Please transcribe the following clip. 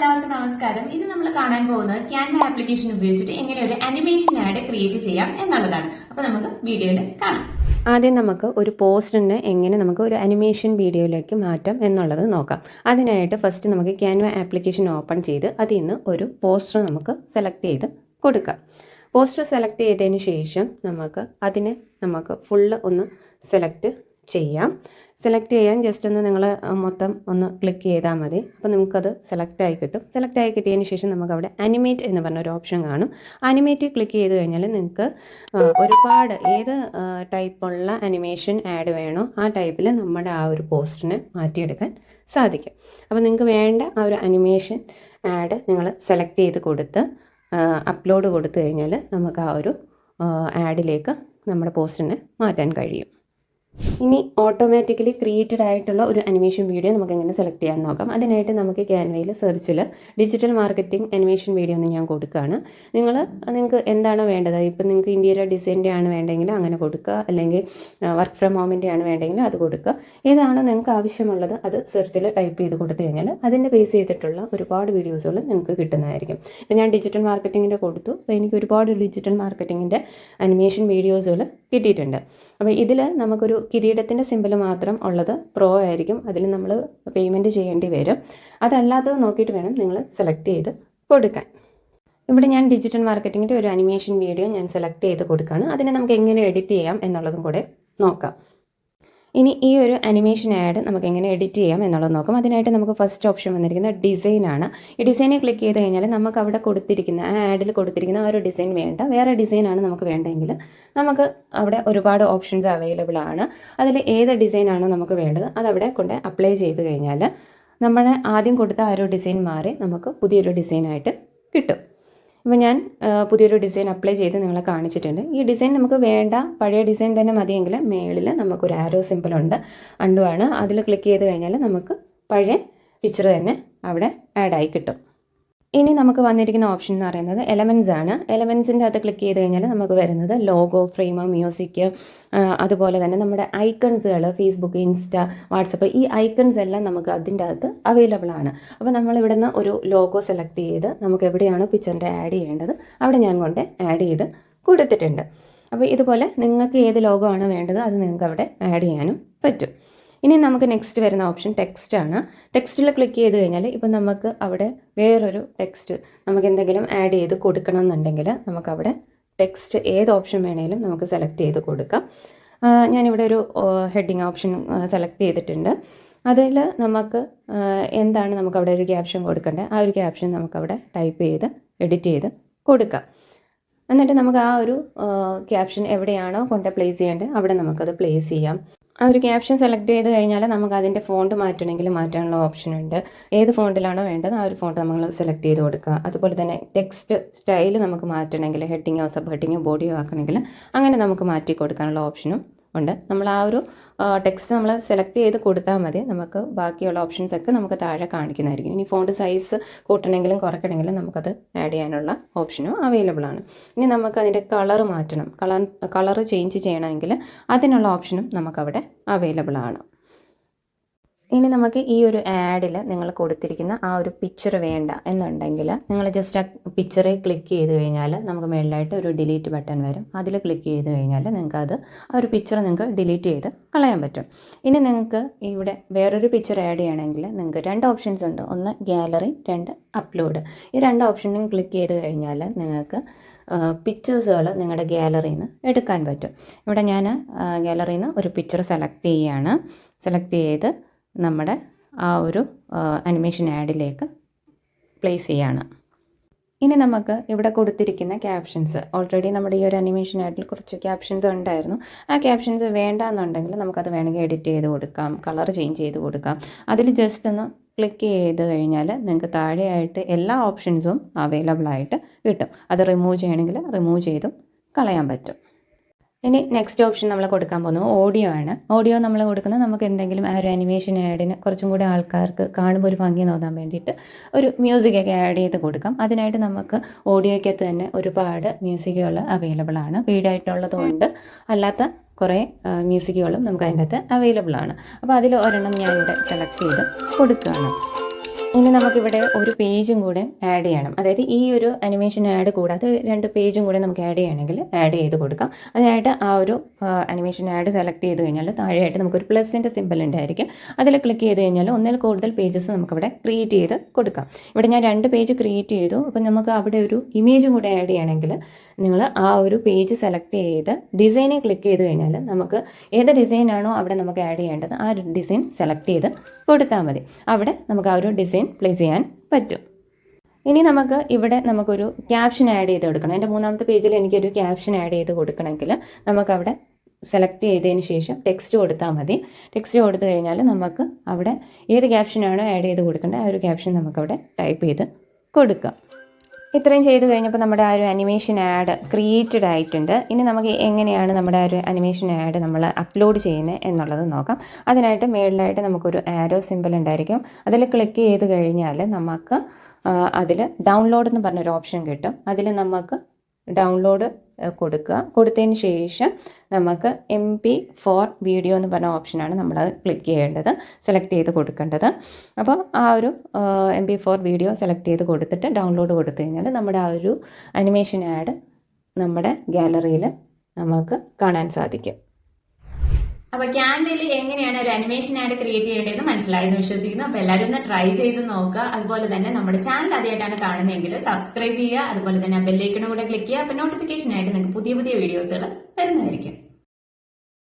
എല്ലാവർക്കും നമസ്കാരം. ഇന്ന് നമ്മൾ കാണാൻ പോകുന്നത് ക്യാൻവ ആപ്ലിക്കേഷൻ ഉപയോഗിച്ചിട്ട് എങ്ങനെ ഒരു അനിമേഷൻ ആഡ് ക്രിയേറ്റ് ചെയ്യാം എന്നുള്ളതാണ്. അപ്പൊ നമുക്ക് വീഡിയോയിൽ കാണാം. ആദ്യം നമുക്ക് ഒരു പോസ്റ്ററിനെ എങ്ങനെ നമുക്ക് ഒരു അനിമേഷൻ വീഡിയോയിലേക്ക് മാറ്റാം എന്നുള്ളത് നോക്കാം. അതിനായിട്ട് ഫസ്റ്റ് നമുക്ക് ക്യാൻവ ആപ്ലിക്കേഷൻ ഓപ്പൺ ചെയ്ത് അതിൽ നിന്ന് ഒരു പോസ്റ്റർ നമുക്ക് സെലക്ട് ചെയ്ത് കൊടുക്കാം. പോസ്റ്റർ സെലക്ട് ചെയ്തതിന് ശേഷം നമുക്ക് അതിനെ നമുക്ക് ഫുള്ള് ഒന്ന് സെലക്ട് ചെയ്യാം. സെലക്ട് ചെയ്യാൻ ജസ്റ്റ് ഒന്ന് നിങ്ങൾ മൊത്തം ഒന്ന് ക്ലിക്ക് ചെയ്താൽ മതി. അപ്പോൾ നമുക്കത് സെലക്ട് ആയി കിട്ടും. സെലക്ട് ആയി കിട്ടിയതിന് ശേഷം നമുക്ക് അവിടെ അനിമേറ്റ് എന്ന് പറഞ്ഞ ഒരു ഓപ്ഷൻ കാണും. അനിമേറ്റ് ക്ലിക്ക് ചെയ്ത് കഴിഞ്ഞാൽ നിങ്ങൾക്ക് ഒരുപാട് ഏത് ടൈപ്പുള്ള അനിമേഷൻ ആഡ് വേണോ ആ ടൈപ്പിൽ നമ്മുടെ ആ ഒരു പോസ്റ്റിനെ മാറ്റിയെടുക്കാൻ സാധിക്കും. അപ്പോൾ നിങ്ങൾക്ക് വേണ്ട ആ ഒരു അനിമേഷൻ ആഡ് നിങ്ങൾ സെലക്ട് ചെയ്ത് കൊടുത്ത് അപ്ലോഡ് കൊടുത്തു കഴിഞ്ഞാൽ നമുക്ക് ആ ഒരു ആഡിലേക്ക് നമ്മുടെ പോസ്റ്റിനെ മാറ്റാൻ കഴിയും. ഇനി ഓട്ടോമാറ്റിക്കലി ക്രിയേറ്റഡ് ആയിട്ടുള്ള ഒരു അനിമേഷൻ വീഡിയോ നമുക്ക് എങ്ങനെ സെലക്ട് ചെയ്യാൻ നോക്കാം. അതിനായിട്ട് നമുക്ക് ക്യാൻവയിൽ സെർച്ചിൽ ഡിജിറ്റൽ മാർക്കറ്റിംഗ് അനിമേഷൻ വീഡിയോ എന്ന് ഞാൻ കൊടുക്കുകയാണ് നിങ്ങൾ നിങ്ങൾക്ക് എന്താണോ വേണ്ടത്? ഇപ്പം നിങ്ങൾക്ക് ഇന്ത്യയിലെ ഡിസൈന്റെ ആണ് വേണ്ടെങ്കിൽ അങ്ങനെ കൊടുക്കുക. അല്ലെങ്കിൽ വർക്ക് ഫ്രം ഹോമിന്റെ ആണ് വേണ്ടെങ്കിൽ അത് കൊടുക്കുക. ഏതാണോ നിങ്ങൾക്ക് ആവശ്യമുള്ളത് അത് സെർച്ചിൽ ടൈപ്പ് ചെയ്ത് കൊടുത്തു കഴിഞ്ഞാൽ അതിന്റെ ബേസ് ചെയ്തിട്ടുള്ള ഒരുപാട് വീഡിയോസുകൾ നിങ്ങൾക്ക് കിട്ടുന്നതായിരിക്കും. ഇപ്പം ഞാൻ ഡിജിറ്റൽ മാർക്കറ്റിങ്ങിന്റെ കൊടുത്തു. അപ്പോൾ എനിക്ക് ഒരുപാട് ഡിജിറ്റൽ മാർക്കറ്റിങ്ങിന്റെ അനിമേഷൻ വീഡിയോസുകൾ കിട്ടിയിട്ടുണ്ട്. അപ്പോൾ ഇതിൽ നമുക്കൊരു കിരീടത്തിന്റെ സിമ്പിൾ മാത്രം ഉള്ളത് പ്രോ ആയിരിക്കും. അതിൽ നമ്മൾ പേയ്മെന്റ് ചെയ്യേണ്ടി വരും. അതല്ലാത്തത് നോക്കിയിട്ട് വേണം നിങ്ങൾ സെലക്ട് ചെയ്ത് കൊടുക്കാൻ. ഇവിടെ ഞാൻ ഡിജിറ്റൽ മാർക്കറ്റിങ്ങിന്റെ ഒരു അനിമേഷൻ വീഡിയോ ഞാൻ സെലക്ട് ചെയ്ത് കൊടുക്കുകയാണ് അതിനെ നമുക്ക് എങ്ങനെ എഡിറ്റ് ചെയ്യാം എന്നുള്ളതും കൂടെ നോക്കാം. ഇനി ഈ ഒരു അനിമേഷൻ ആഡ് നമുക്ക് എങ്ങനെ എഡിറ്റ് ചെയ്യാം എന്നുള്ളത് നോക്കും. അതിനായിട്ട് നമുക്ക് ഫസ്റ്റ് ഓപ്ഷൻ വന്നിരിക്കുന്ന ഡിസൈൻ ആണ്. ഈ ഡിസൈനെ ക്ലിക്ക് ചെയ്ത് കഴിഞ്ഞാൽ നമുക്ക് അവിടെ കൊടുത്തിരിക്കുന്ന ആ ആഡിൽ കൊടുത്തിരിക്കുന്ന ആ ഒരു ഡിസൈൻ വേണ്ട. വേറെ ഡിസൈനാണ് നമുക്ക് വേണ്ടതെങ്കിൽ നമുക്ക് അവിടെ ഒരുപാട് ഓപ്ഷൻസ് അവൈലബിൾ ആണ്. അതിൽ ഏത് ഡിസൈനാണോ നമുക്ക് വേണ്ടത് അതവിടെ കൊണ്ട് അപ്ലൈ ചെയ്ത് കഴിഞ്ഞാൽ നമ്മൾ ആദ്യം കൊടുത്ത ആ ഒരു ഡിസൈൻ മാറി നമുക്ക് പുതിയൊരു ഡിസൈനായിട്ട് കിട്ടും. അപ്പോൾ ഞാൻ പുതിയൊരു ഡിസൈൻ അപ്ലൈ ചെയ്ത് നിങ്ങളെ കാണിച്ചിട്ടുണ്ട്. ഈ ഡിസൈൻ നമുക്ക് വേണ്ട പഴയ ഡിസൈൻ തന്നെ മതിയെങ്കിൽ മേളിൽ നമുക്കൊരു ആരോ സിമ്പിളുണ്ട് അണ്ടുവാണ്. അതിൽ ക്ലിക്ക് ചെയ്ത് കഴിഞ്ഞാൽ നമുക്ക് പഴയ പിക്ചർ തന്നെ അവിടെ ആഡായി കിട്ടും. ഇനി നമുക്ക് വന്നിരിക്കുന്ന ഓപ്ഷൻ എന്ന് പറയുന്നത് എലമെൻസ് ആണ്. എലമെൻസിന്റെ അകത്ത് ക്ലിക്ക് ചെയ്ത് കഴിഞ്ഞാൽ നമുക്ക് വരുന്നത് ലോഗോ ഫ്രെയിം മ്യൂസിക് അതുപോലെ തന്നെ നമ്മുടെ ഐക്കൺസുകൾ ഫേസ്ബുക്ക് ഇൻസ്റ്റ വാട്സപ്പ് ഈ ഐക്കൺസ് എല്ലാം നമുക്ക് അതിന്റെ അകത്ത് അവൈലബിൾ ആണ്. അപ്പോൾ നമ്മൾ നിന്ന് ഒരു ലോഗോ സെലക്ട് ചെയ്ത് നമുക്ക് എവിടെയാണോ പിക്ചറിന്റെ ആഡ് ചെയ്യേണ്ടത് അവിടെ ഞാൻ കൊണ്ട് ആഡ് ചെയ്ത് കൊടുത്തിട്ടുണ്ട്. അപ്പോൾ ഇതുപോലെ നിങ്ങൾക്ക് ഏത് ലോഗോ ആണ് വേണ്ടത് അത് നിങ്ങൾക്ക് അവിടെ ആഡ് ചെയ്യാനും പറ്റും. ഇനി നമുക്ക് നെക്സ്റ്റ് വരുന്ന ഓപ്ഷൻ ടെക്സ്റ്റ് ആണ്. ടെക്സ്റ്റിൽ ക്ലിക്ക് ചെയ്ത് കഴിഞ്ഞാൽ ഇപ്പം നമുക്ക് അവിടെ വേറൊരു ടെക്സ്റ്റ് നമുക്ക് എന്തെങ്കിലും ആഡ് ചെയ്ത് കൊടുക്കണം എന്നുണ്ടെങ്കിൽ നമുക്കവിടെ ടെക്സ്റ്റ് ഏത് ഓപ്ഷൻ വേണേലും നമുക്ക് സെലക്ട് ചെയ്ത് കൊടുക്കാം. ഞാനിവിടെ ഒരു ഹെഡിങ് ഓപ്ഷൻ സെലക്ട് ചെയ്തിട്ടുണ്ട്. അതിൽ നമുക്ക് എന്താണ് നമുക്കവിടെ ഒരു ക്യാപ്ഷൻ കൊടുക്കേണ്ടത്? ആ ഒരു ക്യാപ്ഷൻ നമുക്കവിടെ ടൈപ്പ് ചെയ്ത് എഡിറ്റ് ചെയ്ത് കൊടുക്കാം. എന്നിട്ട് നമുക്ക് ആ ഒരു ക്യാപ്ഷൻ എവിടെയാണോ കൊണ്ട് പ്ലേസ് ചെയ്യേണ്ടത് അവിടെ നമുക്കത് പ്ലേസ് ചെയ്യാം. ആ ഒരു ക്യാപ്ഷൻ സെലക്ട് ചെയ്ത് കഴിഞ്ഞാൽ നമുക്ക് അതിന്റെ ഫോണ്ട് മാറ്റണമെങ്കിൽ മാറ്റാനുള്ള ഓപ്ഷൻ ഉണ്ട്. ഏത് ഫോണ്ടിലാണോ വേണ്ടത് ആ ഒരു ഫോണ്ട് നമ്മൾ സെലക്ട് ചെയ്ത് കൊടുക്കുക. അതുപോലെ തന്നെ ടെക്സ്റ്റ് സ്റ്റൈൽ നമുക്ക് മാറ്റണമെങ്കിൽ ഹെഡിങ്ങോ സബ് ഹെഡിങ്ങോ ബോഡിയോ ആക്കണമെങ്കിൽ അങ്ങനെ നമുക്ക് മാറ്റി കൊടുക്കാനുള്ള ഓപ്ഷനും ഉണ്ട്. നമ്മൾ ആ ഒരു ടെക്സ്റ്റ് നമ്മൾ സെലക്ട് ചെയ്ത് കൊടുത്താൽ മതി. നമുക്ക് ബാക്കിയുള്ള ഓപ്ഷൻസ് ഒക്കെ നമുക്ക് താഴെ കാണിക്കുന്നതായിരിക്കും. ഇനി ഫോണ്ട് സൈസ് കൂട്ടണമെങ്കിലും കുറയ്ക്കണമെങ്കിലും നമുക്കത് ആഡ് ചെയ്യാനുള്ള ഓപ്ഷനും അവൈലബിൾ ആണ്. ഇനി നമുക്ക് അതിന്റെ കളർ മാറ്റണം. കളർ കളർ ചേഞ്ച് ചെയ്യണമെങ്കിൽ അതിനുള്ള ഓപ്ഷനും നമുക്കവിടെ അവൈലബിൾ ആണ്. ഇനി നമുക്ക് ഈ ഒരു ആഡിൽ നിങ്ങൾ കൊടുത്തിരിക്കുന്ന ആ ഒരു പിക്ചർ വേണ്ട എന്നുണ്ടെങ്കിൽ നിങ്ങൾ ജസ്റ്റ് ആ പിക്ചറെ ക്ലിക്ക് ചെയ്ത് കഴിഞ്ഞാൽ നമുക്ക് മേളിലായിട്ട് ഒരു ഡിലീറ്റ് ബട്ടൺ വരും. അതിൽ ക്ലിക്ക് ചെയ്ത് കഴിഞ്ഞാൽ നിങ്ങൾക്ക് അത് ആ ഒരു പിക്ചർ നിങ്ങൾക്ക് ഡിലീറ്റ് ചെയ്ത് കളയാൻ പറ്റും. ഇനി നിങ്ങൾക്ക് ഇവിടെ വേറൊരു പിക്ചർ ആഡ് ചെയ്യണമെങ്കിൽ നിങ്ങൾക്ക് രണ്ട് ഓപ്ഷൻസ് ഉണ്ട്. ഒന്ന് ഗാലറി രണ്ട് അപ്ലോഡ് ഈ രണ്ട് ഓപ്ഷനും ക്ലിക്ക് ചെയ്ത് കഴിഞ്ഞാൽ നിങ്ങൾക്ക് പിക്ചേഴ്സുകൾ നിങ്ങളുടെ ഗാലറിയിൽ നിന്ന് എടുക്കാൻ പറ്റും. ഇവിടെ ഞാൻ ഗാലറിയിൽ നിന്ന് ഒരു പിക്ചർ സെലക്ട് ചെയ്യുകയാണ് സെലക്ട് ചെയ്ത് നമ്മുടെ ആ ഒരു അനിമേഷൻ ആഡിലേക്ക് പ്ലേസ് ചെയ്യാണ്. ഇനി നമുക്ക് ഇവിടെ കൊടുത്തിരിക്കുന്ന ക്യാപ്ഷൻസ് ഓൾറെഡി നമ്മുടെ ഈ ഒരു അനിമേഷൻ ആഡിൽ കുറച്ച് ക്യാപ്ഷൻസ് ഉണ്ടായിരുന്നു. ആ ക്യാപ്ഷൻസ് വേണ്ട എന്നുണ്ടെങ്കിൽ നമുക്കത് വേണമെങ്കിൽ എഡിറ്റ് ചെയ്ത് കൊടുക്കാം കളർ ചേഞ്ച് ചെയ്ത് കൊടുക്കാം. അതിൽ ജസ്റ്റ് ഒന്ന് ക്ലിക്ക് ചെയ്ത് കഴിഞ്ഞാൽ നിങ്ങൾക്ക് താഴെയായിട്ട് എല്ലാ ഓപ്ഷൻസും അവൈലബിൾ ആയിട്ട് കിട്ടും. അത് റിമൂവ് ചെയ്യണമെങ്കിൽ റിമൂവ് ചെയ്തും കളയാൻ പറ്റും. ഇനി നെക്സ്റ്റ് ഓപ്ഷൻ നമ്മൾ കൊടുക്കാൻ പോകുന്നത് ഓഡിയോ ആണ്. ഓഡിയോ നമ്മൾ കൊടുക്കുന്നത് നമുക്ക് എന്തെങ്കിലും ആ ഒരു അനിമേഷൻ ആഡിന് കുറച്ചും കൂടി ആൾക്കാർക്ക് കാണുമ്പോൾ ഒരു ഭംഗി നോക്കാൻ വേണ്ടിയിട്ട് ഒരു മ്യൂസിക് ഒക്കെ ആഡ് ചെയ്ത് കൊടുക്കാം. അതിനായിട്ട് നമുക്ക് ഓഡിയോയ്ക്കകത്ത് തന്നെ ഒരുപാട് മ്യൂസിക്കുകൾ അവൈലബിൾ ആണ്. വീടായിട്ടുള്ളതുകൊണ്ട് അല്ലാത്ത കുറേ മ്യൂസിക്കുകളും നമുക്ക് അതിന്റെ അകത്ത് അവൈലബിൾ ആണ്. അപ്പോൾ അതിൽ ഒരെണ്ണം ഞാൻ ഇവിടെ സെലക്ട് ചെയ്ത് കൊടുക്കുകയാണ്. ഇനി നമുക്കിവിടെ ഒരു പേജും കൂടെ ആഡ് ചെയ്യണം. അതായത് ഈ ഒരു അനിമേഷൻ ആഡ് കൂടാതെ രണ്ട് പേജും കൂടെ നമുക്ക് ആഡ് ചെയ്യണമെങ്കിൽ ആഡ് ചെയ്ത് കൊടുക്കാം. അതിനായിട്ട് ആ ഒരു അനിമേഷൻ ആഡ് സെലക്ട് ചെയ്ത് കഴിഞ്ഞാൽ താഴെയായിട്ട് നമുക്കൊരു പ്ലസിന്റെ സിമ്പിൾ ഉണ്ടായിരിക്കും. അതിൽ ക്ലിക്ക് ചെയ്ത് കഴിഞ്ഞാൽ ഒന്നിൽ കൂടുതൽ പേജസ് നമുക്കിവിടെ ക്രിയേറ്റ് ചെയ്ത് കൊടുക്കാം. ഇവിടെ ഞാൻ രണ്ട് പേജ് ക്രിയേറ്റ് ചെയ്തു. അപ്പം നമുക്ക് അവിടെ ഒരു ഇമേജും കൂടെ ആഡ് ചെയ്യണമെങ്കിൽ നിങ്ങൾ ആ ഒരു പേജ് സെലക്ട് ചെയ്ത് ഡിസൈനെ ക്ലിക്ക് ചെയ്ത് കഴിഞ്ഞാൽ നമുക്ക് ഏത് ഡിസൈനാണോ അവിടെ നമുക്ക് ആഡ് ചെയ്യേണ്ടത് ആ ഒരു ഡിസൈൻ സെലക്ട് ചെയ്ത് കൊടുത്താൽ മതി. അവിടെ നമുക്ക് ആ ഒരു ഡിസൈൻ പ്ലേസ് ചെയ്യാൻ പറ്റും. ഇനി നമുക്ക് ഇവിടെ നമുക്കൊരു ക്യാപ്ഷൻ ആഡ് ചെയ്ത് കൊടുക്കണം. എന്റെ മൂന്നാമത്തെ പേജിൽ എനിക്കൊരു ക്യാപ്ഷൻ ആഡ് ചെയ്ത് കൊടുക്കണമെങ്കിൽ നമുക്കവിടെ സെലക്ട് ചെയ്തതിന് ശേഷം ടെക്സ്റ്റ് കൊടുത്താൽ മതി. ടെക്സ്റ്റ് കൊടുത്തു കഴിഞ്ഞാൽ നമുക്ക് അവിടെ ഏത് ക്യാപ്ഷനാണോ ആഡ് ചെയ്ത് കൊടുക്കേണ്ടത് ആ ഒരു ക്യാപ്ഷൻ നമുക്കവിടെ ടൈപ്പ് ചെയ്ത് കൊടുക്കാം. ഇത്രയും ചെയ്ത് കഴിഞ്ഞപ്പോൾ നമ്മുടെ ആ ഒരു അനിമേഷൻ ആഡ് ക്രിയേറ്റഡ് ആയിട്ടുണ്ട്. ഇനി നമുക്ക് എങ്ങനെയാണ് നമ്മുടെ ആ ഒരു അനിമേഷൻ ആഡ് നമ്മൾ അപ്ലോഡ് ചെയ്യുന്നത് എന്നുള്ളത് നോക്കാം. അതിനായിട്ട് മേളിലായിട്ട് നമുക്കൊരു ആരോ സിമ്പിൾ ഉണ്ടായിരിക്കും. അതിൽ ക്ലിക്ക് ചെയ്ത് കഴിഞ്ഞാൽ നമുക്ക് അതിൽ ഡൗൺലോഡ് എന്ന് പറഞ്ഞൊരു ഓപ്ഷൻ കിട്ടും. അതിൽ നമുക്ക് ഡൗൺലോഡ് കൊടുക്കുക. കൊടുത്തതിന് ശേഷം നമുക്ക് എം പി ഫോർ വീഡിയോ എന്ന് പറഞ്ഞ ഓപ്ഷനാണ് നമ്മൾ ക്ലിക്ക് ചെയ്യേണ്ടത് സെലക്ട് ചെയ്ത് കൊടുക്കേണ്ടത്. അപ്പോൾ ആ ഒരു M P four video select ചെയ്ത് കൊടുത്തിട്ട് ഡൗൺലോഡ് കൊടുത്തു കഴിഞ്ഞാൽ നമ്മുടെ ആ ഒരു അനിമേഷൻ ആഡ് നമ്മുടെ ഗാലറിയിൽ നമുക്ക് കാണാൻ സാധിക്കും. അപ്പൊ ക്യാൻവയിൽ എങ്ങനെയാണ് ഒരു അനിമേഷൻ ആയിട്ട് ക്രിയേറ്റ് ചെയ്യേണ്ടതെന്ന് മനസ്സിലായെന്ന് വിശ്വസിക്കുന്നു. അപ്പൊ എല്ലാവരും ഒന്ന് ട്രൈ ചെയ്ത് നോക്കുക. അതുപോലെ തന്നെ നമ്മുടെ ചാനൽ ആദ്യമായിട്ടാണ് കാണുന്നതെങ്കിൽ സബ്സ്ക്രൈബ് ചെയ്യുക. അതുപോലെ തന്നെ ബെല്ലൈക്കണും കൂടെ ക്ലിക്ക് ചെയ്യുക. അപ്പൊ നോട്ടിഫിക്കേഷൻ ആയിട്ട് നിങ്ങൾക്ക് പുതിയ പുതിയ വീഡിയോസുകൾ വരുന്നതായിരിക്കും.